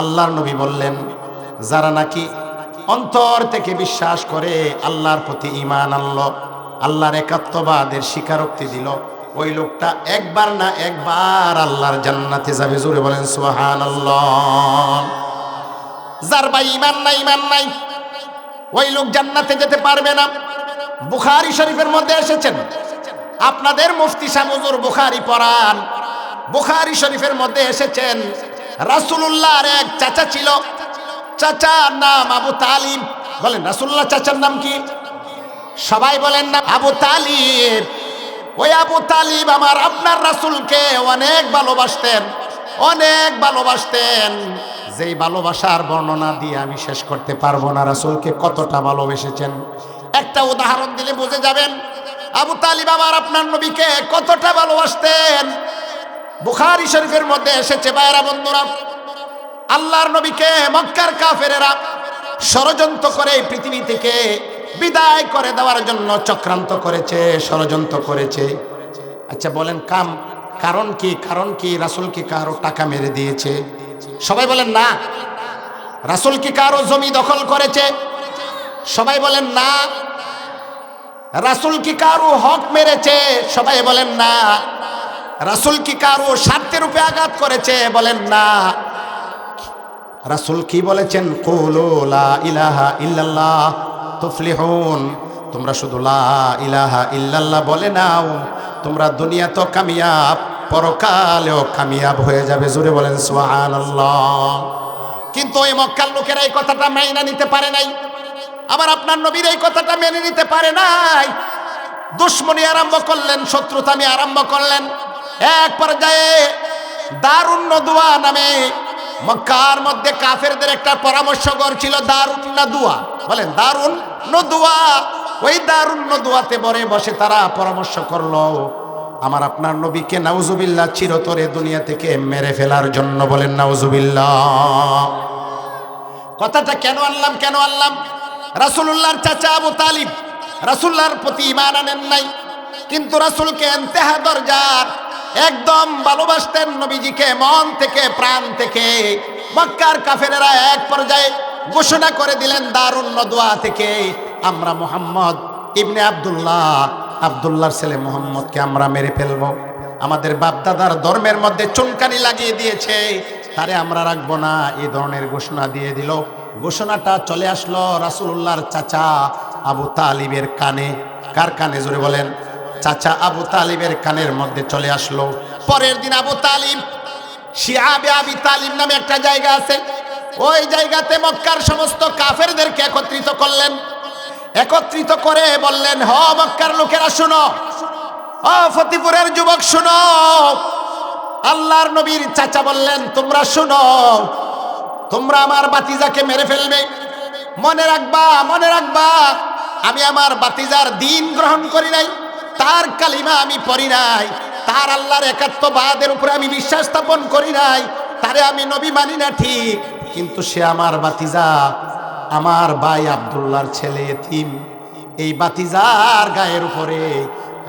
আল্লাহর নবী বললেন, যারা নাকি অন্তর থেকে বিশ্বাস করে আল্লাহর প্রতি ইমান আনলো, আল্লাহর একাত্মবাদের স্বীকারোক্তি দিল, ওই লোকটা একবার না একবার আল্লাহর জান্নাতে যাবে। জোরে বলেন, সুবহানাল্লাহ। যার ভাই ইমান নাই ইমান নাই, ওই লোক জান্নাতে যেতে পারবে না। বুখারি শরীফের মধ্যে এসেছেন। আপনাদের মুফতি শামুজুর বুখারি পড়ান। বুখারি শরীফের মধ্যে এসেছেন। রাসূলুল্লাহর এক চাচা ছিল। চাচার নাম আবু তালিম বলেন রাসুল্লাহ চাচার নাম কি? সবাই বলেন না, আবু তালিব। ওই আবু তালিব আমার আপনার রাসূলকে অনেক ভালোবাসতেন অনেক ভালোবাসতেন। যেই ভালোবাসার বর্ণনা দিয়ে আমি শেষ করতে পারব না, রাসুলকে কতটা ভালোবেসেছেন? একটা উদাহরণ দিলে বুঝে যাবেন। আবু তালিব আমার আপনার নবীকে কতটা ভালোবাসতেন। বুখারি শরীফের মধ্যে এসেছে বাইরা বন্ধুরা। আল্লাহর নবীকে মক্কার কাফেরেরা ষড়যন্ত্র করে পৃথিবী থেকে বিদায় করে দেওয়ার জন্য চক্রান্ত করেছে, ষড়যন্ত্র করেছে। আচ্ছা বলেন, কাম, কারণ কি কারণ কি, রাসুল কি কারও টাকা মেরে দিয়েছে? সবাই বলেন, না। রাসুল কি কারও জমি দখল করেছে? সবাই বলেন, না। রাসুল কি কারও হক মেরেছে? সবাই বলেন না। রাসুল কি কারও স্বার্থের উপরে আঘাত করেছে? বলেন না। রাসুল কি বলেছেন? কুলু ইলাহা তোমরা শুধু লা ইলাহা ইল্লাল্লাহ বলে নাও। তোমরা দুনিয়া তো কামিয়াব, পরকালেও কামিয়াব হয়ে যাবে। জুড়ে বলেন সুবহানাল্লাহ। কিন্তু ওই মক্কার লোকেরা এই কথাটা মাইনা নিতে পারে নাই। আবার আপনার নবীর এই কথাটা মেনে নিতে পারে নাই। দুশ্মনী আরম্ভ করলেন, শত্রুতামি আরম্ভ করলেন। এক পর্যায়ে দারুণ নদুয়া নামে মক্কার মধ্যে কাফেরদের একটা পরামর্শকর ছিল দারুণ নদুয়া বলেন দারুণ নদুয়া ওই দারুণ নদুয়াতে বরে বসে তারা পরামর্শ করল, আমার আপনার নবীকে নাউজুবিল্লাহ চিরতরে দুনিয়া থেকে মেরে ফেলার জন্য বলেন, নাউজুবিল্লাহ। কথাটা কেন আনলাম কেন আনলাম? রাসূলুল্লাহর চাচা আবু তালিব রাসূলুল্লাহর প্রতি ইমান আনেন নাই। কিন্তু রাসূলকে ইন্তেহা দরজার একদম ভালোবাসতেন নবীজিকে, মন থেকে, প্রাণ থেকে। মক্কার কাফেরেরা এক পর্যায়ে ঘোষণা করে দিলেন দারুণ নদোয়া থেকে আমরা মোহাম্মদ ইবনে আব্দুল্লাহ, আব্দুল্লাহর ছেলে মোহাম্মদকে আমরা মেরে ফেলব। আমাদের বাপদাদার ধর্মের মধ্যে চুনকানি লাগিয়ে দিয়েছে। তারে আমরা রাখব না, এই ধরনের ঘোষণা দিয়ে দিল। ঘোষণাটা চলে আসলো রাসূলুল্লাহর চাচা আবু তালিবের কানে। কার কানে জোরে বলেন? চাচা আবু তালিবের কানের মধ্যে চলে আসলো। পরের দিন আবু তালিব শিয়াবে আবি তালিব নামে একটা জায়গা আছে। ওই জায়গাতে মক্কার সমস্ত কাফেরদেরকে একত্রিত করলেন। একত্রিত করে বললেন, হ, মক্কার লোকেরা, শুনো। ও ফতিপুরের যুবক, শুনো। আল্লাহর নবীর চাচা বললেন, তোমরা শুনো, তোমরা আমার বাতিজাকে মেরে ফেলবে। মনে রাখবা মনে রাখবা, আমি আমার বাতিজার দিন গ্রহণ করি নাই, তার কালিমা আমি পড়ি নাই, তার আল্লাহর একাত্মবাদের উপরে আমি বিশ্বাস স্থাপন করি নাই, তারে আমি নবী মানি না ঠিক, কিন্তু সে আমার বাতিজা, আমার ভাই আবদুল্লাহর ছেলে এতিম। এই বাতিজার গায়ের উপরে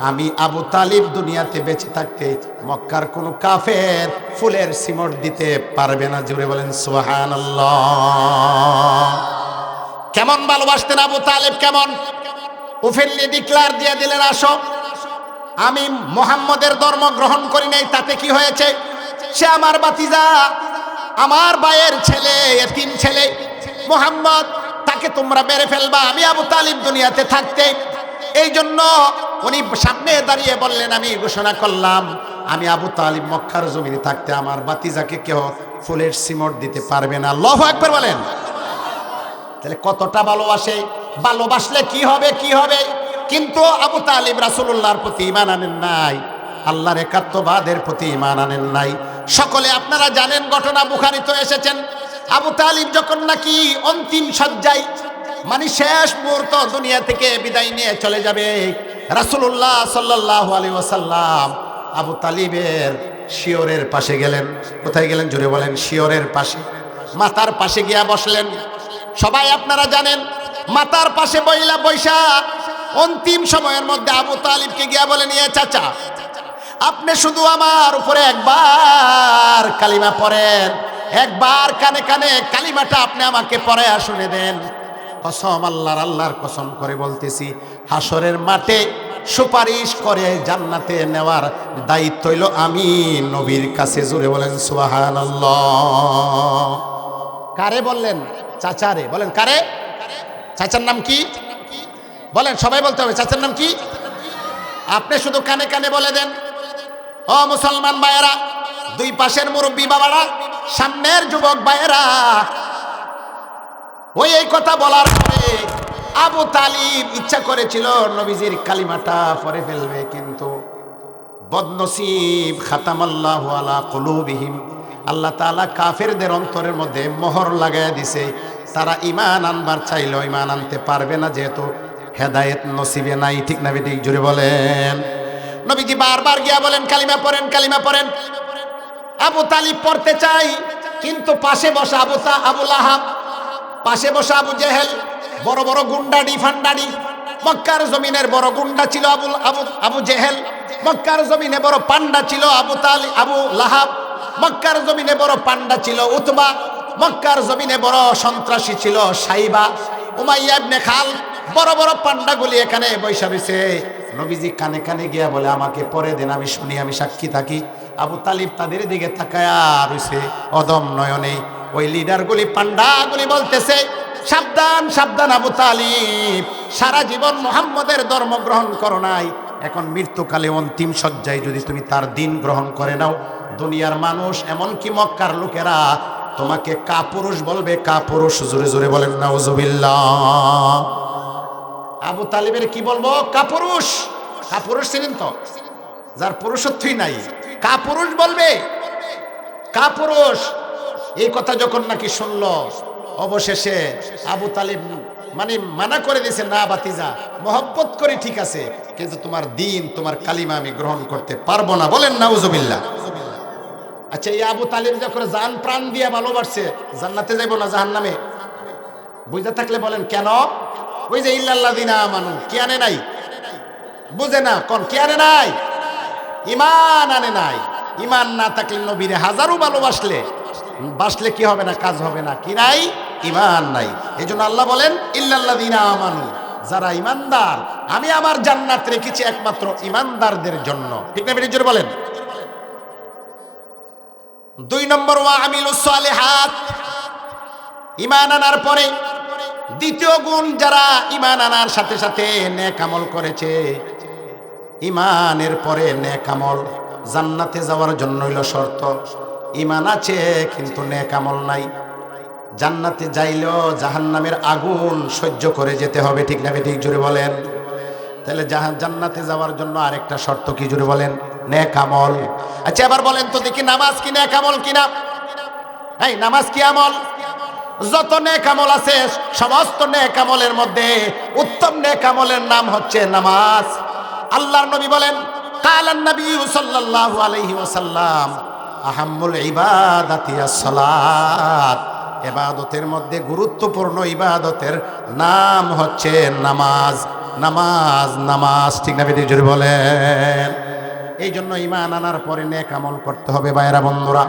আমি আবু তালিব দুনিয়াতে বেঁচে থাকতে মক্কার কোনো কাফের ফুলের সিমট দিতে পারবে না। জুড়ে বলেন সুহান কেমন ভালোবাসতেন আবু তালেব, কেমন? উফেল্লি ডিক্লার দিয়ে দিলেন, আসো। আমি মোহাম্মদের ধর্ম গ্রহণ করি নাই, তাতে কি হয়েছে? সে আমার বাতিজা আমার ভাইয়ের ছেলে, এতিম ছেলে। মোহাম্মদ, তাকে তোমরা মেরে ফেলবা। আমি আবু তালিব দুনিয়াতে থাকতে। এই জন্য উনি সামনে দাঁড়িয়ে বললেন, আমি ঘোষণা করলাম, আমি আবু তালিব মক্কার জমিনে থাকতে আমার বাতিজাকে কেউ ফুলের সিমট দিতে পারবে না। লভ একবার বলেন। তাহলে কতটা ভালোবাসে? ভালোবাসলে কি হবে কি হবে? কিন্তু আবু তালিব রাসুল্লাহর প্রতি ইমান আনেন নাই, আল্লাহর একাত্মবাদের প্রতি ইমান আনেন নাই। সকলে, আপনারা জানেন, ঘটনা বুখারিত এসেছেন। আবু তালিব যখন নাকি অন্তিম সজ্জায় মানে শেষ মুহূর্ত দুনিয়া থেকে বিদায় নিয়ে চলে যাবে রাসুল্লাহ সাল্লাহ আলী আবু তালিবের শিওরের পাশে গেলেন। কোথায় গেলেন? জুড়ে বলেন শিওরের পাশে। মাতার পাশে গিয়া বসলেন। সবাই আপনারা জানেন, মাতার পাশে বইলা বৈশা অন্তিম সময়ের মধ্যে আবু তালিবকে গিয়া বলে নিয়ে চাচা, আপনি শুধু আমার উপরে একবার কালিমা পড়েন। একবার কানে কানে কালিমাটা আপনি আমাকে পরে শুনে দেন। কসম, আল্লাহর আল্লাহর কসম করে বলতেছি হাসরের মাঠে সুপারিশ করে জান্নাতে নেওয়ার দায়িত্ব হইল আমি। নবীর কাছে জুড়ে বলেন সুবাহান কারে বললেন? চাচারে। বলেন, কারে? চাচার নাম কি? বলেন, সবাই বলতে হবে, চাচার নাম কি? আপনি শুধু কানে কানে বলে দেন। ও মুসলমান ভাইয়েরা, দুই পাশের মুরব্বী বাবারা, সামনের যুবক ভাইয়েরা ওই এই কথা বলার পরে আবু তালিব ইচ্ছা করেছিল নবীজির কালিমাটা পরে ফেলবে, কিন্তু বদনসিব খাতামাল্লাহ আলা কলুবিহিম। আল্লাহ তাআলা কাফেরদের অন্তরের মধ্যে মোহর লাগাই দিছে। তারা ইমান আনবার চাইলেও ইমান আনতে পারবে না, যেহেতু হেদায়েত নসিবে নাই। ঠিক না বেঠিক? জুড়ে বলেন। নবীজি বারবার গিয়া বলেন, কালিমা পড়েন কালিমা পড়েন। আবু তালিব পড়তে চাই, কিন্তু পাশে বসা আবু তা আবু লাহাব পাশে বসা আবু জেহেল, বড় বড় গুন্ডাডি ফান্ডাডি, মক্কার জমিনের বড় গুন্ডা ছিল আবুল, আবু আবু জেহেল, মক্কার জমিনে বড় পান্ডা ছিল আবু তালি, আবু লাহাব, মক্কার জমিনে বড় পান্ডা ছিল উতবা, মক্কার জমিনে বড় সন্ত্রাসী ছিল সাইবা, উমাইয়া ইবনে খাল, বড় বড় পান্ডাগুলি এখানে বৈশা রয়েছে। নবীজি কানে কানে গিয়া বলে, আমাকে পরে দেন, আমি শুনি, আমি সাক্ষী থাকি। আবু তালিব তাদের দিকে তাকায়া রয়েছে অদম নয়নে। ওই লিডারগুলি পান্ডাগুলি বলতেছে, সাবধান সাবধান আবু তালিব, সারা জীবন মোহাম্মদের ধর্ম গ্রহণ করো নাই। এখন মৃত্যুকালে অন্তিম শয্যায় যদি তুমি তার দিন গ্রহণ করে নাও, দুনিয়ার মানুষ, এমনকি মক্কার লোকেরা তোমাকে কাপুরুষ বলবে, কাপুরুষ জোরে জোরে বলেন, নাউজুবিল্লাহ। আবু তালিবের কি বলব? কাপুরুষ। কাপুরুষ ছিলেন তো? যার পুরুষত্বই নাই। কাপুরুষ বলবে? কাপুরুষ। এই কথা যখন নাকি শুনল, অবশেষে আবু তালিব মানে মানা করে দিয়েছে, না বাতিজা মহব্বত করে ঠিক আছে, কিন্তু তোমার দিন, তোমার কালিমা আমি গ্রহণ করতে পারব না। বলেন, নাউজুবিল্লাহ। আচ্ছা এই আবু তালিব যখন জান প্রাণ দিয়ে ভালোবাসছে, জান্নাতে যাইব না জাহান নামে বুঝতে থাকলে বলেন, কেন? ওই যে ইল্লাল্লাহ দিনা মানু কি আনে নাই? বুঝে না, কোন, কি আনে নাই? ইমান আনে নাই। ইমান না থাকলে নবীরে হাজারো ভালোবাসলে। বাসলে কি হবে না, কাজ হবে না, কি নাই? ইমান নাই। এই জন্য আল্লাহ বলেন ইল্লাল্লাহ দিনা আমানু যারা ইমানদার, আমি আমার জান্নাত রেখেছি একমাত্র ইমানদারদের জন্য। ঠিক না বেরিয়ে বলেন? দুই নম্বর, ওয়া আমিলুস সালিহাত ইমান আনার পরে দ্বিতীয় গুণ, যারা ইমান আনার সাথে সাথে নেক আমল করেছে। ইমানের পরে নেক আমল জান্নাতে যাওয়ার জন্য হইল শর্ত। ইমান আছে, কিন্তু নেক আমল নাই। জান্নাতে যাইলেও জাহান্নামের আগুন সহ্য করে যেতে হবে, ঠিক না ঠিক জুড়ে বলেন? তাহলে জান্নাতে যাওয়ার জন্য আরেকটা শর্ত কি জুড়ে বলেন? নেকামল। আচ্ছা এবার বলেন তো দেখি, নামাজ কি নেক আমল কিনা? এই, নামাজ কি আমল? যত নেকামল আছে, সমস্ত নেকামলের মধ্যে উত্তম নেক আমলের নাম হচ্ছে নামাজ। আল্লাহর নবী বলেন কালান নবী সাল্লাল্লাহু আলাইহি ওয়াসাল্লাম, আহাম্মুল ইবাদাতি as-সালাত ইবাদতের মধ্যে গুরুত্বপূর্ণ ইবাদতের নাম হচ্ছে নামাজ। নামাজ নামাজ, ঠিক না বেটি জোরে বলেন। এই জন্য ইমান আনার পরে নেক আমল করতে হবে বাইরা বন্ধুরা।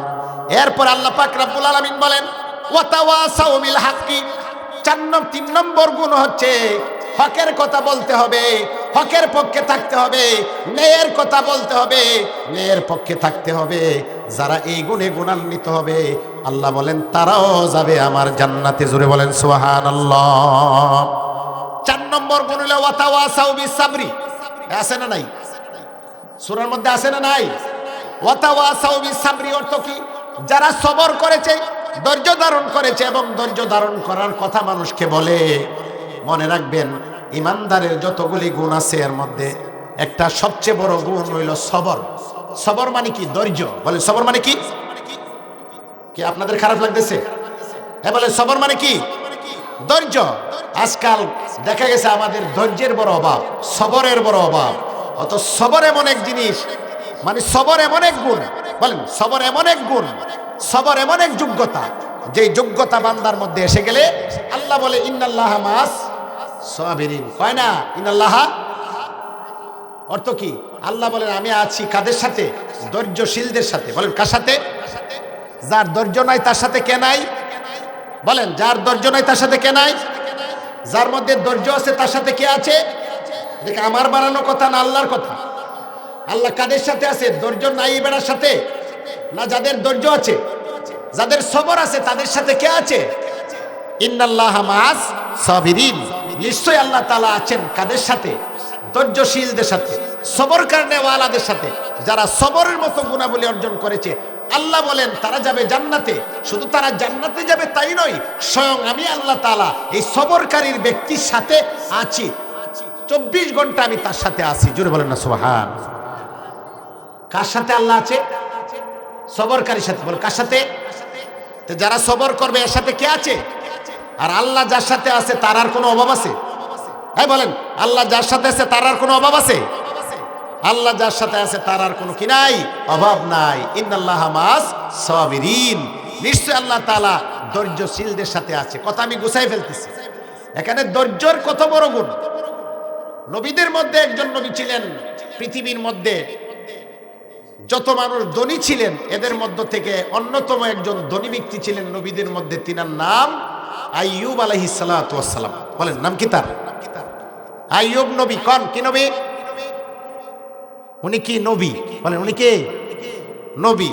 এরপর আল্লাহ পাক রাব্বুল আলামিন বলেন ওয়াতাওয়াসাউ বিল হাক্কি। চার নম- তিন নম্বর গুণ হচ্ছে, হকের কথা বলতে হবে। হকের পক্ষে থাকতে হবে মেয়ের কথা বলতে হবে মেয়ের পক্ষে থাকতে হবে। যারা এই গুণে গুণান্বিত হবে, আল্লাহ বলেন, তারাও যাবে আমার জান্নাতে। জুড়ে বলেন সোহান আল্লাহ চার নম্বর গুণ হলো, ওয়াতাওয়াসাউ বিস সাবরি আছে না নাই? সূরার মধ্যে আছে না নাই? ওয়াতাওয়াসাউ বিস সাবরি অর্থ কি? যারা সবর করেছে, ধৈর্য ধারণ করেছে, এবং ধৈর্য ধারণ করার কথা মানুষকে বলে। মনে রাখবেন ইমানদারের যতগুলি গুণ আছে এর মধ্যে একটা সবচেয়ে বড় গুণ হইল সবর। সবর মানে কি? ধৈর্য। বলে সবর মানে কি? কি আপনাদের খারাপ লাগতেছে? হ্যাঁ বলে সবর মানে কি? ধৈর্য। আজকাল দেখা গেছে আমাদের ধৈর্যের বড় অভাব, সবরের বড় অভাব। অত সবর এমন এক জিনিস মানে সবর এমন এক গুণ। বলেন, সবর এমন এক গুণ, সবর এমন এক যোগ্যতা। যে যোগ্যতা বান্দার মধ্যে এসে গেলে আল্লাহ বলে, ইন্নাল্লাহ মাস সাবিরিন। কয় না? ইনাল্লাহা অর্থ কি? আল্লাহ বলেন, আমি আছি কাদের সাথে? ধৈর্যশীলদের সাথে। বলেন, কার সাথে? যার ধৈর্য নাই, তার সাথে কে নাই? বলেন, যার ধৈর্য নাই, তার সাথে কে নাই? যার মধ্যে ধৈর্য আছে, তার সাথে কে আছে? দেখে আমার বানানো কথা না আল্লাহর কথা? আল্লাহ কাদের সাথে আছে? ধৈর্য নাই বেড়ার সাথে? না যাদের ধৈর্য আছে? যাদের সবর আছে, তাদের সাথে কে আছে? ইন্নাল্লাহ মাস সাবিরিন। নিশ্চয় আল্লাহ তালা আছেন কাদের সাথে? ধৈর্যশীলদের সাথে, সবর কারণে ওয়ালাদের সাথে। যারা সবরের মতো গুণাবলী অর্জন করেছে, আল্লাহ বলেন, তারা যাবে জান্নাতে। শুধু তারা জান্নাতে যাবে তাই নয়, স্বয়ং আমি আল্লাহ তাআলা এই সবরকারীর ব্যক্তির সাথে আছি। চব্বিশ ঘণ্টা আমি তার সাথে আছি। জোরে বলেন না সোহান কার সাথে আল্লাহ আছে? সবরকারীর সাথে। বল, কার সাথে? যারা সবর করবে, এর সাথে কে আছে? আর আল্লাহ যার সাথে আছে, তার আর কোনো অভাব আছে? হ্যাঁ বলেন, আল্লাহ যার সাথে আছে, তার আর কোনো অভাব আছে? আল্লাহ যার সাথে আছে, তার আর কোনো কি নাই? অভাব নাই। ইন্নাল্লাহ মাস সাবিরিন। নিশ্চয় আল্লাহ তাআলা ধৈর্যশীলদের সাথে আছে। কথা আমি গুছাই ফেলতেছি। এখানে ধৈর্যর কত বড় গুণ? নবীদের মধ্যে একজন নবী ছিলেন, পৃথিবীর মধ্যে যত মানুষ ধনী ছিলেন, এদের মধ্য থেকে অন্যতম একজন ধনী ব্যক্তি ছিলেন নবীদের মধ্যে, তিনার নাম আইয়ুব আলাইহিস সালাতু ওয়াসসালাম। বলেন, নাম কি তার? আইয়ুব নবী, কন? কি নবী? উনি কি নবী? বলেন, উনি কে? নবী।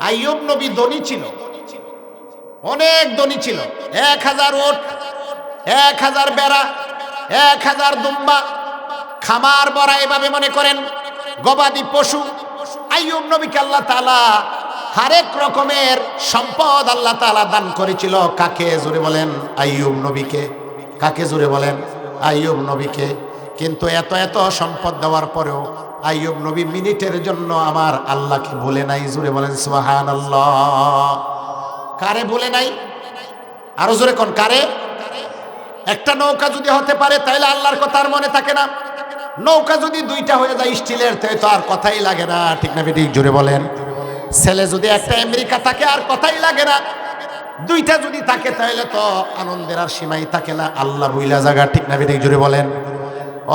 আইয়ুব নবী ধনী ছিল। অনেক ধনী ছিল। এক হাজার ওট, এক হাজার বেড়া, এক হাজার দুম্বা, খামার বড়া এভাবে মনে করেন, গবাদি পশু। আইয়ুব নবীকে আল্লাহ তাআলা হরেক রকমের সম্পদ আল্লাহ তাআলা দান করেছিল। কাকে? জোরে বলেন, আইয়ুব নবীকে। কাকে জোরে বলেন? আইয়ুব নবীকে। কিন্তু এত এত সম্পদ দেওয়ার পরেও আইয়ুব নবী মিনিটের জন্য আমার আল্লাহকে ভুলে নাই। জোরে বলেন, সুবহানাল্লাহ। কারে ভুলে নাই? আরও জোরে কোন কারে? একটা নৌকা যদি হতে পারে তাহলে আল্লাহর কথা আর মনে থাকে না। নৌকা যদি দুইটা হয়ে যায় স্টিলের তো আর কথাই লাগে না। ঠিক না বেটি জোরে বলেন। ছেলে যদি একটা আমেরিকা থাকে আর কথাই লাগে না। দুইটা যদি থাকে তাহলে তো আনন্দের আর সীমাই থাকে না। আল্লাহ বুইলা জায়গা ঠিক না বেটি জোরে বলেন।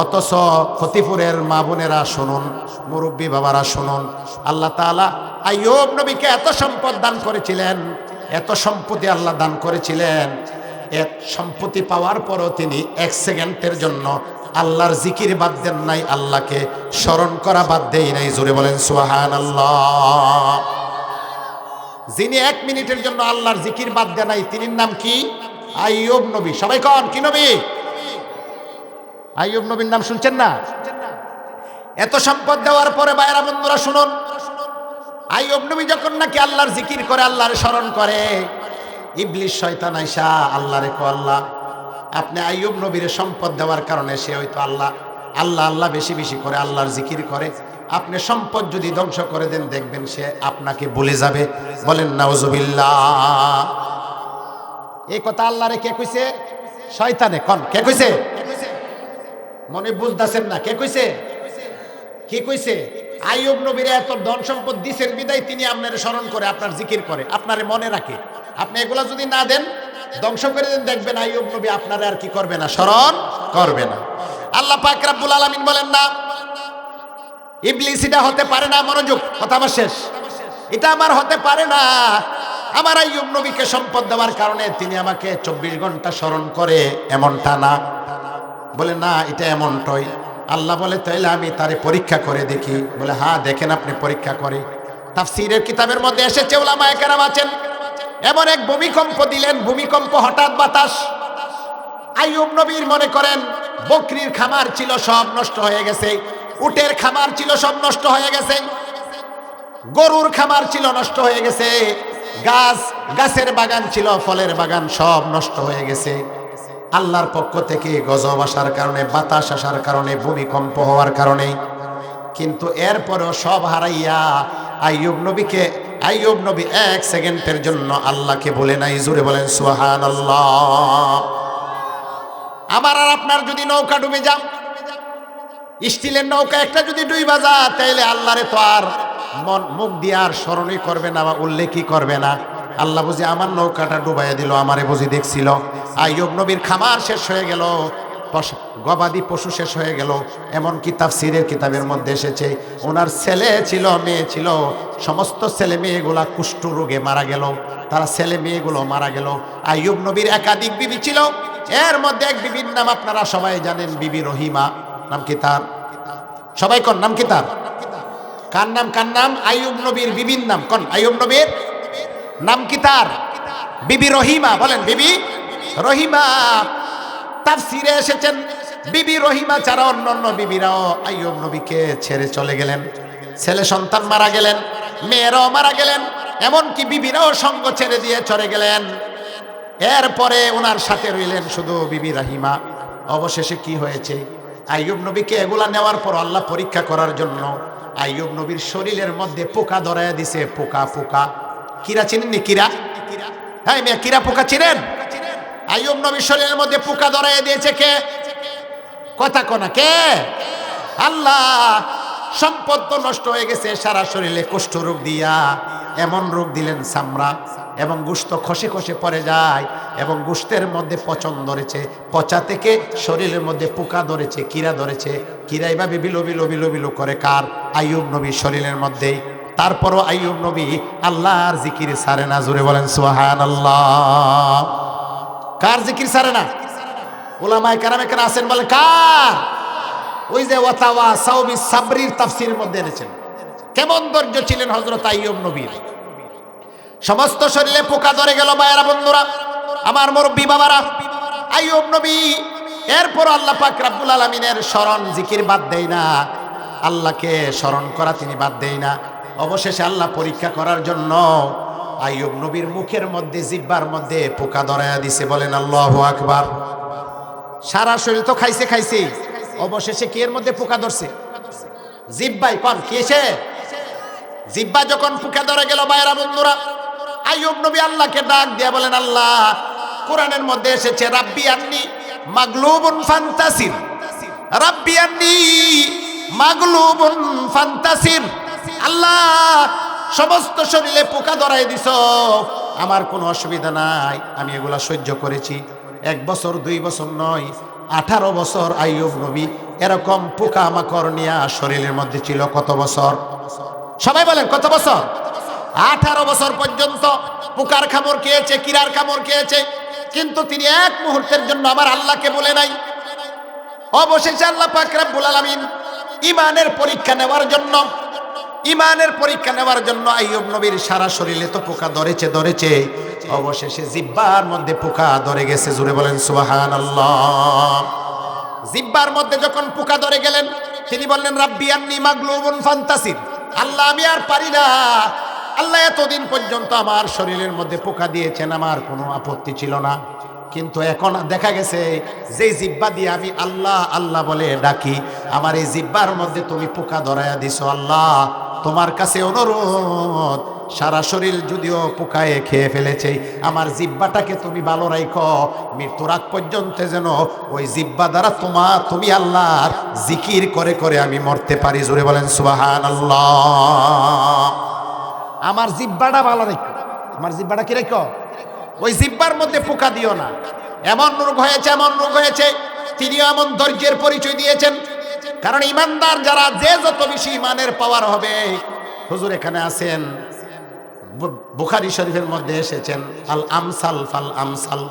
অথচ ক্ষতিপুরের মা বোনেরা শুনুন, মুরব্বী বাবারা শুনুন, আল্লাহ তাআলা আইয়ুব নবীকে এত সম্পদ দান করেছিলেন, এত সম্পত্তি আল্লাহ দান করেছিলেন এক সম্পত্তি পাওয়ার পরও তিনি এক সেকেন্ডের জন্য আল্লাহর জিকির বাদ দেন নাই, আল্লাহকে স্মরণ করা বাদ দেই নাই। জোরে বলেন সুহান আল্লাহ যিনি এক মিনিটের জন্য আল্লাহর জিকির বাদ দেন নাই তিনি নাম কি? আইয়ুব নবী। সবাই কন, কি নবী? আইয়ুব নবীর নাম শুনছেন না? এত সম্পদ দেওয়ার পরে বাইরা বন্ধুরা, শুনুন। আইয়ুব নবী যখন নাকি আল্লাহর জিকির করে, আল্লাহর স্মরণ করে ইবলিশ শয়তান আইসা আল্লাহ রেখো আল্লাহ। আপনি আইয়ুব নবীর সম্পদ দেওয়ার কারণে সে হয়তো আল্লাহ আল্লাহ আল্লাহ বেশি বেশি করে, আল্লাহর জিকির করে। আপনি সম্পদ যদি ধ্বংস করে দেন, দেখবেন সে আপনাকে বলে যাবে। বলেন, নাউজুবিল্লাহ। এই কথা আল্লাহরে কে কইছে? শয়তানে। কন, কে কইছে? মনে বুঝতেছেন না, কে কইছে? কি কইছে? আইয়ুব নবীর এত ধন সম্পদ দিছেন, বিদায় তিনি আপনার স্মরণ করে, আপনার জিকির করে, আপনার মনে রাখে। আপনি এগুলা যদি না দেন ধ্বংস করে দেন দেখবেন আইয়ুব নবী আপনার আর কি করবে না, স্মরণ করবে না। আল্লাহ পাক রাব্বুল আলামিন বলেন না, ইবলিস এটা হতে পারে না, মনোযোগ, কথা আমার শেষ। এটা আমার হতে পারে না। আমার আইয়ুব নবীকে সম্পদ দেওয়ার কারণে তিনি আমাকে চব্বিশ ঘণ্টা স্মরণ করে এমনটা না। বলে, না, এটা এমনটাই আল্লাহ বলে, তাইলে আমি তারে পরীক্ষা করে দেখি। বলে হ্যাঁ দেখেন আপনি পরীক্ষা করে। তাফসীরের কিতাবের মধ্যে এসেছে ওলামা একরাম আছেন। এমন এক ভূমিকম্প দিলেন, ভূমিকম্প হঠাৎ বাতাস। আইয়ুব নবীর মনে করেন, বকরির খামার ছিল সব নষ্ট হয়ে গেছে, উটের খামার ছিল সব নষ্ট হয়ে গেছে, গরুর খামার ছিল নষ্ট হয়ে গেছে, গাছ, গাছের বাগান ছিল, ফলের বাগান সব নষ্ট হয়ে গেছে। আল্লাহর পক্ষ থেকে গজব আসার কারণে, বাতাস আসার কারণে, ভূমিকম্প হওয়ার কারণে। কিন্তু এরপরেও সব হারাইয়া আইয়ুব নবীকে আইয়ুব নবী এক সেকেন্ডের জন্য আল্লাহকে বলে নাই জুড়ে বলেন সুহান আল্লাহ আমার আর আপনার যদি নৌকা ডুবে যান স্টিলের নৌকা একটা যদি ডুই বাজা তাইলে আল্লাহরে তো আর মন, মুখ দিয়ে আর স্মরণই করবে না বা উল্লেখই করবে না। আল্লাহ বুঝি আমার নৌকাটা ডুবাইয়া দিল, আমারে বুঝি দেখছিল। আইয়ুব নবীর খামার শেষ হয়ে গেল। গবাদি পশু শেষ হয়ে গেল। এমন কিতাব সিরের কিতাবের মধ্যে এসেছে, ওনার ছেলে ছিল, মেয়ে ছিল, সমস্ত ছেলে মেয়েগুলা কুষ্ঠ রোগে মারা গেল। তারা ছেলে মেয়েগুলো মারা গেল। আইয়ুব নবীর একাধিক বিবি ছিল। এর মধ্যে এক বিবির নাম আপনারা সবাই জানেন, বিবি রহিমা। নাম কি তার? সবাই কন? নাম কি তার? কার নাম কার নাম? আইয়ুব নবীর বিবির নাম। কন? আইয়ুব নবীর? নাম কি তার? বিবি রহিমা। বলেন, বিবি রহিমা। তাফসিরে এসেছেন বিবি রহিমা ছাড়া অন্য অন্য বিবিরাও আইয়ুব নবীকে ছেড়ে চলে গেলেন। ছেলে সন্তান মারা গেলেন, মেয়েরাও মারা গেলেন, এমনকি বিবিরাও সঙ্গ ছেড়ে দিয়ে চলে গেলেন। এরপরে ওনার সাথে রইলেন শুধু বিবি রাহিমা। অবশেষে কি হয়েছে? আইয়ুব নবীকে এগুলা নেওয়ার পর আল্লাহ পরীক্ষা করার জন্য আইয়ুব নবীর শরীরের মধ্যে পোকা ধরায় দিছে, পোকা পোকা। কিরা চিনেননি কিরা? হ্যাঁ মেয়ে, কিরা পোকা চিনেন? আইয়ুব নবীর শরীরের মধ্যে পোকা ধরাই দিয়েছে কে? কথা কোনা কে? আল্লাহ, সম্পদ তো নষ্ট হয়ে গেছে, সারা শরীরে কুষ্ঠ রোগ দিয়া। এমন রোগ দিলেন সামরা এবং গুস্ত খসে খসে পড়ে যায়, এবং গুস্তের মধ্যে পচন ধরেছে। পচা থেকে শরীরের মধ্যে পোকা ধরেছে কিরা ধরেছে। কিরাই বা বিলো বিলো বিলো বিলো করে কার? আইয়ুব নবীর শরীরের মধ্যেই। তারপরও আইয়ুব নবী আল্লাহর জিকিরে সারে না জুড়ে বলেন সুহান আল্লাহ কার জিকির সারে না? ওলামায় কারাম এখানে আছেন বলে কার? ওই যে ওয়াতাওয়া সাউবি সাবরির তাফসির মধ্যে এনেছেন। কেমন ধৈর্য ছিলেন হজরত আইয়ুব নবীর? সমস্ত শরীরে পোকা ধরে গেল মায়েরা বন্ধুরা, আমার মুরব্বী বাবারা। আইয়ুব নবী, এরপর আল্লাহ পাক রাব্বুল আলামিনের স্মরণ জিকির বাদ দেয় না। আল্লাহকে স্মরণ করা তিনি বাদ দেয় না। অবশেষে আল্লাহ পরীক্ষা করার জন্য আইয়ুব নবীর মুখের মধ্যে, জিব্বার মধ্যে পোকা ধরায়া দিছে, বলেন আল্লাহু আকবার। সারা শরীর তো খাইছে খাইছে। অবশেষে কি এর মধ্যে পোকা ধরছে? জিব্বাই কন, কি জিব্বা যখন পোকা ধরে গেল বাইরা বন্ধুরা, আইয়ুব নবী আল্লাহকে ডাক দিয়া বলেন, আল্লাহ, কোরআনের মধ্যে এসেছে, রাব্বি আন্নি মাগলুবুন ফান্তাসির। রাব্বি আন্নি মাগলুবুন ফান্তাসির। আল্লাহ সমস্ত শরীরে পোকা ধরাই দিছ। আমার কোনো অসুবিধা নাই, আমি এগুলা সহ্য করেছি। এক বছর, দুই বছর নয়, আঠারো বছর আইয়ুব নবী এরকম পোকা মাকড় নিয়ে শরীরের মধ্যে ছিল কত বছর? সবাই বলেন, কত বছর? আঠারো বছর পর্যন্ত পোকার খামর খেয়েছে, কিরার খামর খেয়েছে, কিন্তু তিনি এক মুহূর্তের জন্য আমার আল্লাহকে বলে নাই। অবশেষে আল্লাহ পাক রব্বুল আলামিন ইমানের পরীক্ষা নেওয়ার জন্য ইমানের পরীক্ষা নেওয়ার জন্য আইয়ুব নবীর সারা শরীরে তো পোকা ধরেছে ধরেছে। অবশেষে জিব্বার মধ্যে পোকা ধরে গেছে জুড়ে বলেন সুবহানাল্লাহ। জিব্বার মধ্যে যখন পোকা ধরে গেলেন, তিনি বললেন, রাব্বি আন্নি মাগলুবুন ফান্তাসির। আল্লাহ, আমি আর পারি না। আল্লাহ এতদিন পর্যন্ত আমার শরীরের মধ্যে পোকা দিয়েছেন, আমার কোনো আপত্তি ছিল না। কিন্তু এখন দেখা গেছে যে জিব্বা দিয়ে আমি আল্লাহ আল্লাহ বলে ডাকি, আমার এই জিব্বার মধ্যে তুমি পোকা ধরাইয়া দিছো, আল্লাহ, তোমার কাছে অনুরোধ, সারা শরীর যদিও পোকায়ে খেয়ে ফেলেছে, আমার জিব্বাটাকে তুমি ভালো রাখো মৃত্যুর আগ পর্যন্ত যেন ওই জিব্বা দ্বারা তোমা, তুমি আল্লাহর জিকির করে করে আমি মরতে পারি, জোরে বলেন সুবাহান আল্লাহ আমার জিব্বাটা ভালো রেখো আমার জিব্বাটা কি রেখো ওই জিব্বার মধ্যে পোকা দিও না। এমন রোগ হয়েছে, এমন রোগ হয়েছে তিনিও এমন ধৈর্যের পরিচয় দিয়েছেন। কারণ ইমানদার যারা, যে যত বেশি ইমানের পাওয়ার হবে, হুজুর এখানে আছেন বুখারী শরীফের মধ্যে এসেছেন আল আমসাল ফাল আমসাল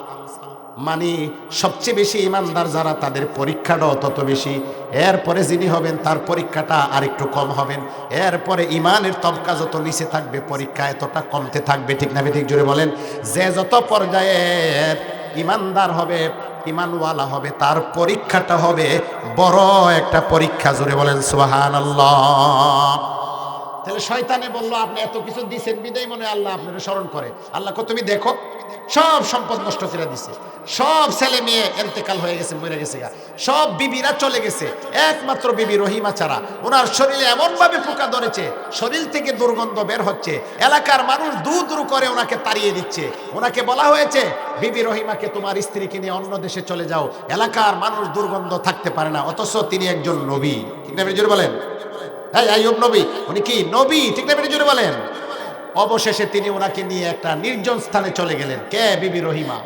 মানে সবচেয়ে বেশি ইমানদার যারা তাদের পরীক্ষাটাও তত বেশি। এরপরে যিনি হবেন, তার পরীক্ষাটা আরেকটু কম হবেন। এরপরে ইমানের তবকা যত নিচে থাকবে, পরীক্ষা এতটা কমতে থাকবে, ঠিক না ঠিক জুড়ে বলেন? যে যত পর্যায়ের ইমানদার হবে, ইমানওয়ালা হবে, তার পরীক্ষাটা হবে বড় একটা পরীক্ষা জুড়ে বলেন সুবাহান আল্লাহ তাহলে শয়তানে বলল, আপনি এত কিছু দিছেন, বিদায় মনে আল্লাহ আপনার স্মরণ করে। আল্লাহ তুমি দেখো, সব সম্পদ নষ্ট করে দিছে। সব ছেলে মেয়ে এন্তেকাল হয়ে গেছে, মরে গেছে গা। সব বিবিরা চলে গেছে, একমাত্র বিবি রহিমা ছাড়া। ওনার শরীরে এমন ভাবে পোকা ধরেছে, শরীর থেকে দুর্গন্ধ বের হচ্ছে। এলাকার মানুষ দু দূর করে ওনাকে তাড়িয়ে দিচ্ছে। ওনাকে বলা হয়েছে, বিবি রহিমাকে তোমার স্ত্রীকে নিয়ে অন্য দেশে চলে যাও। এলাকার মানুষ দুর্গন্ধ থাকতে পারে না, অথচ তিনি একজন নবী। ঠিক না বলেন? আইয়ুব নবী। উনি কি? নবী? ঠিক না বলেন। অবশেষে তিনি ওনাকে নিয়ে একটা নির্জন স্থানে চলে গেলেন। কে? বিবি রহিমা।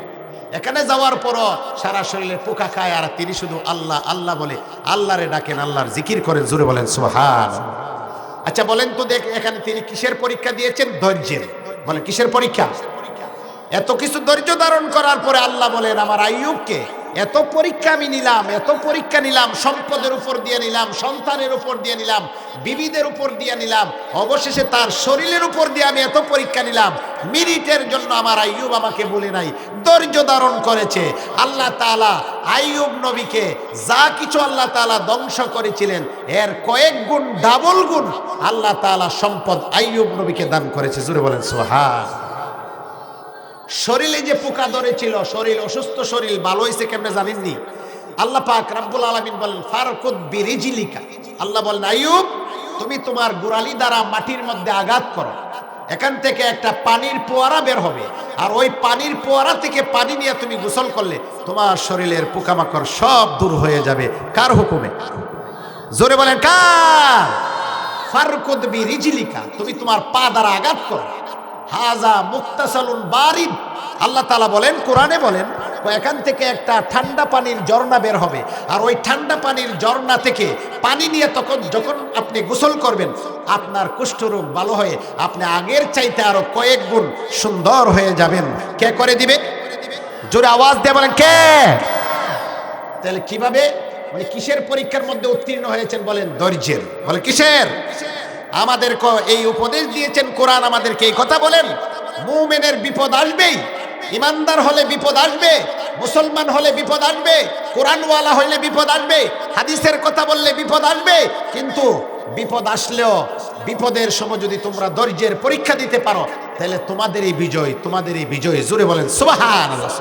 এখানে যাওয়ার পরও সারা শরীরে পোকা খায় আর তিনি শুধু আল্লাহ আল্লাহ বলে। আল্লাহরে ডাকেন, আল্লাহর জিকির করেন জুড়ে বলেন সুহান আচ্ছা বলেন তো দেখ, এখানে তিনি কিসের পরীক্ষা দিয়েছেন? ধৈর্যের। বলেন, কিসের পরীক্ষা? এত কিছু ধৈর্য ধারণ করার পরে আল্লাহ বলেন, আমার আইয়ুবকে এত পরীক্ষা আমি নিলাম, এত পরীক্ষা নিলাম, সম্পদের উপর দিয়ে নিলাম, সন্তানের উপর দিয়ে নিলাম, বিবিদের উপর দিয়ে নিলাম, অবশেষে তার শরীরের উপর দিয়ে আমি এত পরীক্ষা নিলাম, মিনিটের জন্য আমার আইয়ুব আমাকে বলে নাই, ধৈর্য ধারণ করেছে। আল্লাহ তাআলা আইয়ুব নবীকে যা কিছু আল্লাহ তাআলা ধ্বংস করেছিলেন, এর কয়েক গুণ ডাবল গুণ আল্লাহ তাআলা সম্পদ আইয়ুব নবীকে দান করেছে। জুড়ে বলেন সোহান শরীরে যে পোকা ধরেছিল, শরীর অসুস্থ, শরীর ভালো হয়েছে কেমনে জানেননি? আল্লাহ পাক রাব্বুল আলামিন বলেন, ফারকুদ বিরিজিলিকা। আল্লাহ বলেন, আইয়ুব, তুমি তোমার গোড়ালি দ্বারা মাটির মধ্যে আঘাত করো। এখান থেকে একটা পানির পোয়ারা বের হবে। আর ওই পানির পোয়ারা থেকে পানি নিয়ে তুমি গোসল করলে, তোমার শরীরের পোকামাকড় সব দূর হয়ে যাবে। কার হুকুমে? জোরে বলেন, কার? ফারকুদ বিরিজিলিকা, তুমি তোমার পা দ্বারা আঘাত করো। হাজা মুক্তাসালুন বারিদ আল্লাহ তালা বলেন, কোরআনে বলেন, এখান থেকে একটা ঠান্ডা পানির ঝর্ণা বের হবে। আর ওই ঠান্ডা পানির ঝর্ণা থেকে পানি নিয়ে তখন যখন আপনি গোসল করবেন, আপনার কুষ্ঠরোগ ভালো হয়ে আপনি আগের চাইতে আরও কয়েক গুণ সুন্দর হয়ে যাবেন। কে করে দিবে? জোরে আওয়াজ দিয়ে বলেন, কে? তাহলে কীভাবে? মানে কিসের পরীক্ষার মধ্যে উত্তীর্ণ হয়েছেন বলেন, ধৈর্যের। বলে কিসের? আমাদের এই উপদেশ দিয়েছেন কোরআন, আমাদেরকে এই কথা বলেন মুমেনের বিপদ আসবেই, ইমানদার হলে বিপদ আসবে, মুসলমান হলে বিপদ আসবে, কোরআনওয়ালা হলে বিপদ আসবে, হাদিসের কথা বললে বিপদ আসবে, কিন্তু বিপদ আসলেও বিপদের সময় যদি তোমরা ধৈর্যের পরীক্ষা দিতে পারো, তাহলে তোমাদের এই বিজয় তোমাদের এই বিজয় জুড়ে বলেন সুবাহান আল্লাহ।